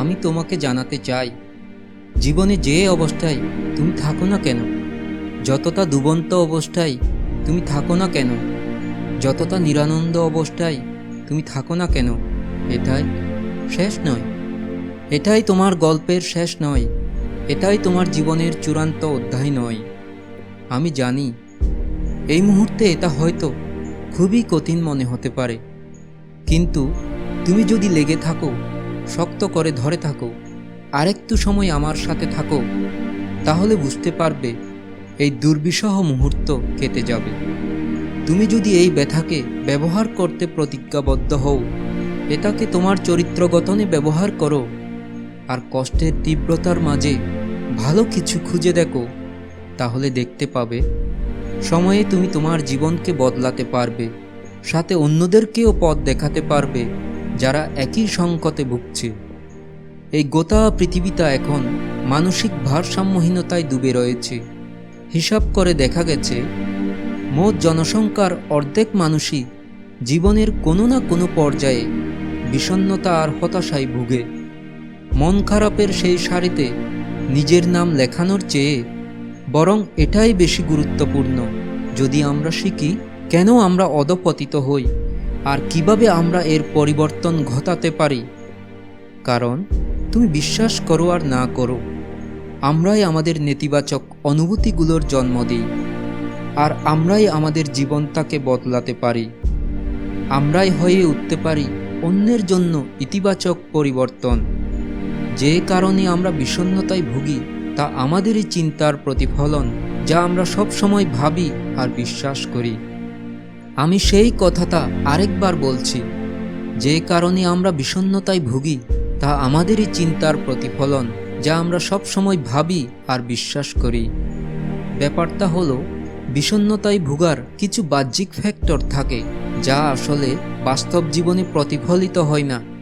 আমি তোমাকে জানাতে চাই, জীবনে যে অবস্থায় তুমি থাকো না কেন, যতটা দুবন্ত অবস্থায় তুমি থাকো না কেন, যতটা নিরানন্দ অবস্থায় তুমি থাকো না কেন, এটাই শেষ নয়। এটাই তোমার গল্পের শেষ নয়, এটাই তোমার জীবনের চূড়ান্ত অধ্যায় নয়। আমি জানি, এই মুহূর্তে এটা হয়তো খুবই কঠিন মনে হতে পারে, কিন্তু তুমি যদি লেগে থাকো শক্ত করে ধরে থাকো। আরেকটু সময় আমার সাথে থাকো, তাহলে বুঝতে পারবে এই দুর্বিষহ মুহূর্ত কেটে যাবে। তুমি যদি এই ব্যথাকে ব্যবহার করতে প্রতিজ্ঞাবদ্ধ হও, এটাকে তোমার চরিত্র গঠনে ব্যবহার করো আর কষ্টের তীব্রতার মাঝে ভালো কিছু খুঁজে দেখো, তাহলে দেখতে পাবে সময়ে তুমি তোমার জীবনকে বদলাতে পারবে, সাথে অন্যদেরকেও পথ দেখাতে পারবে। যারা একই সংকটে ভুগছে। এই গোটা পৃথিবীটা এখন মানসিক ভারসাম্যহীনতায় ডুবে রয়েছে। হিসাব করে দেখা গেছে, মোট জনসংখ্যার অর্ধেক মানুষই জীবনের কোনো না কোনো পর্যায়ে বিষণ্ণতা আর হতাশায় ভুগে। মন খারাপের সেই সারিতে নিজের নাম লেখানোর চেয়ে বরং এটাই বেশি গুরুত্বপূর্ণ। যদি আমরা শিখি, কেন আমরা অধপতিত হই? আর কীভাবে আমরা এর পরিবর্তন ঘটাতে পারি? কারণ, তুমি বিশ্বাস করো আর না করো। আমরাই আমাদের নেতিবাচক অনুভূতিগুলোর জন্ম দিই। আর আমরাই আমাদের জীবনটাকে বদলাতে পারি। আমরাই হয়ে উঠতে পারি অন্যের জন্য ইতিবাচক পরিবর্তন। যে কারণে আমরা বিষণ্ণতায় ভুগি, তা আমাদেরই চিন্তার প্রতিফলন, যা আমরা সব সময় ভাবি আর বিশ্বাস করি। আমি সেই কথাটা আরেকবার বলছি। যে কারণে আমরা বিষণ্নতায় ভুগি, তা আমাদেরই চিন্তার প্রতিফলন, যা আমরা সব সময় ভাবি আর বিশ্বাস করি। ব্যাপারটা হলো বিষণ্নতায় ভুগার কিছু বাহ্যিক ফ্যাক্টর থাকে, যা আসলে বাস্তব জীবনে প্রতিফলিত হয় না।